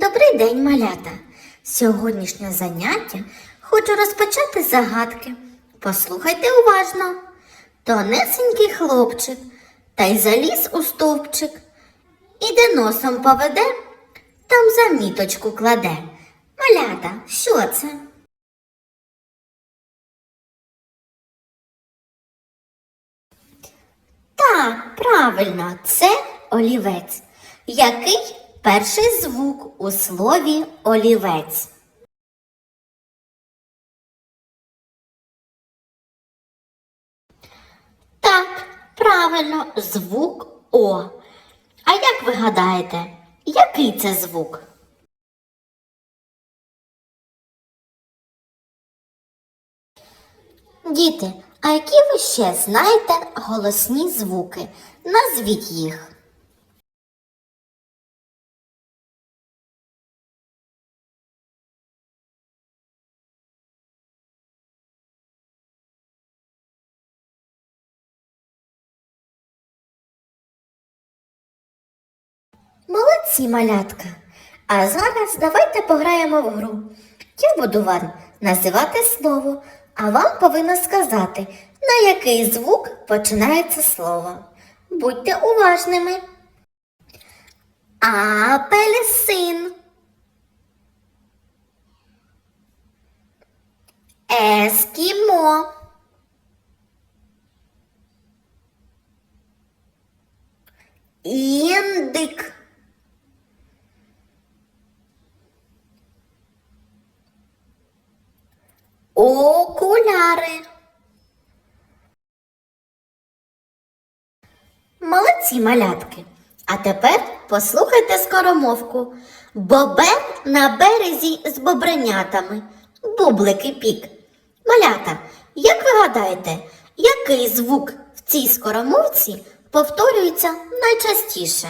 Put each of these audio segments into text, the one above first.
Добрий день, малята! Сьогоднішнє заняття хочу розпочати загадки. Послухайте уважно. Тонесенький хлопчик та й заліз у стовпчик. Іде носом поведе, там заміточку кладе. Малята, що це? Так, правильно, це олівець. Який перший звук у слові олівець? Так, правильно, звук О. А як ви гадаєте, який це звук? Діти, а які ви ще знаєте голосні звуки? Назвіть їх. Молодці, малятка. А зараз давайте пограємо в гру. Я буду вам називати слово, а вам повинно сказати, на який звук починається слово. Будьте уважними. Апельсин. Ескімо. Індик. Окуляри. Молодці малятки. А тепер послухайте скоромовку. Бобер на березі з бобренятами. Бублики пік. Малята, як ви гадаєте, який звук в цій скоромовці повторюється найчастіше?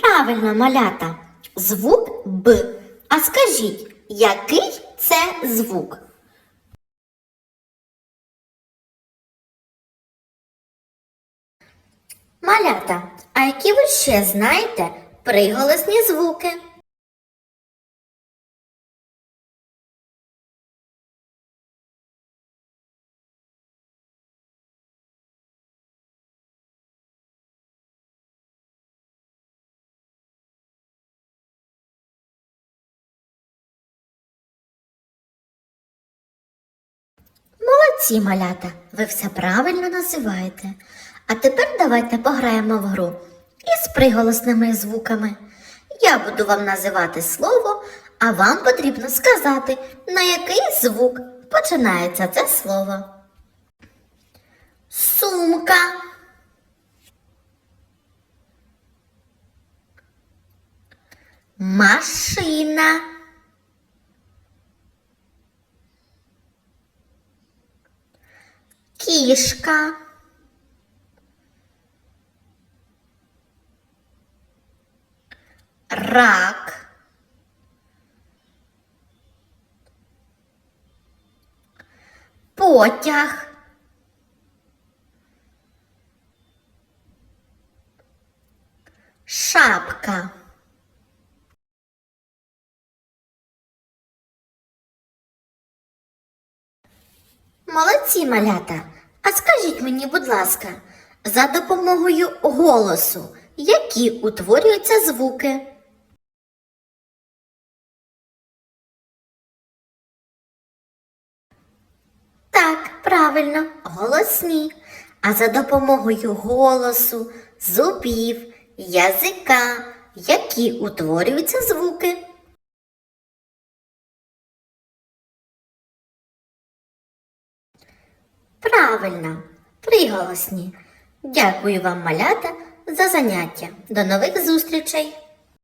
Правильно, малята, звук Б. А скажіть, який це звук? Малята, а які ви ще знаєте приголосні звуки? Молодці, малята, ви все правильно називаєте. А тепер давайте пограємо в гру із приголосними звуками. Я буду вам називати слово, а вам потрібно сказати, на який звук починається це слово. Сумка. Машина. Кішка. Рак. Потяг. Шапка. Молодці, малята. А скажіть мені, будь ласка, за допомогою голосу, які утворюються звуки? Так, правильно, голосні. А за допомогою голосу, зубів, язика, які утворюються звуки? Правильно, приголосні. Дякую вам, малята, за заняття. До нових зустрічей!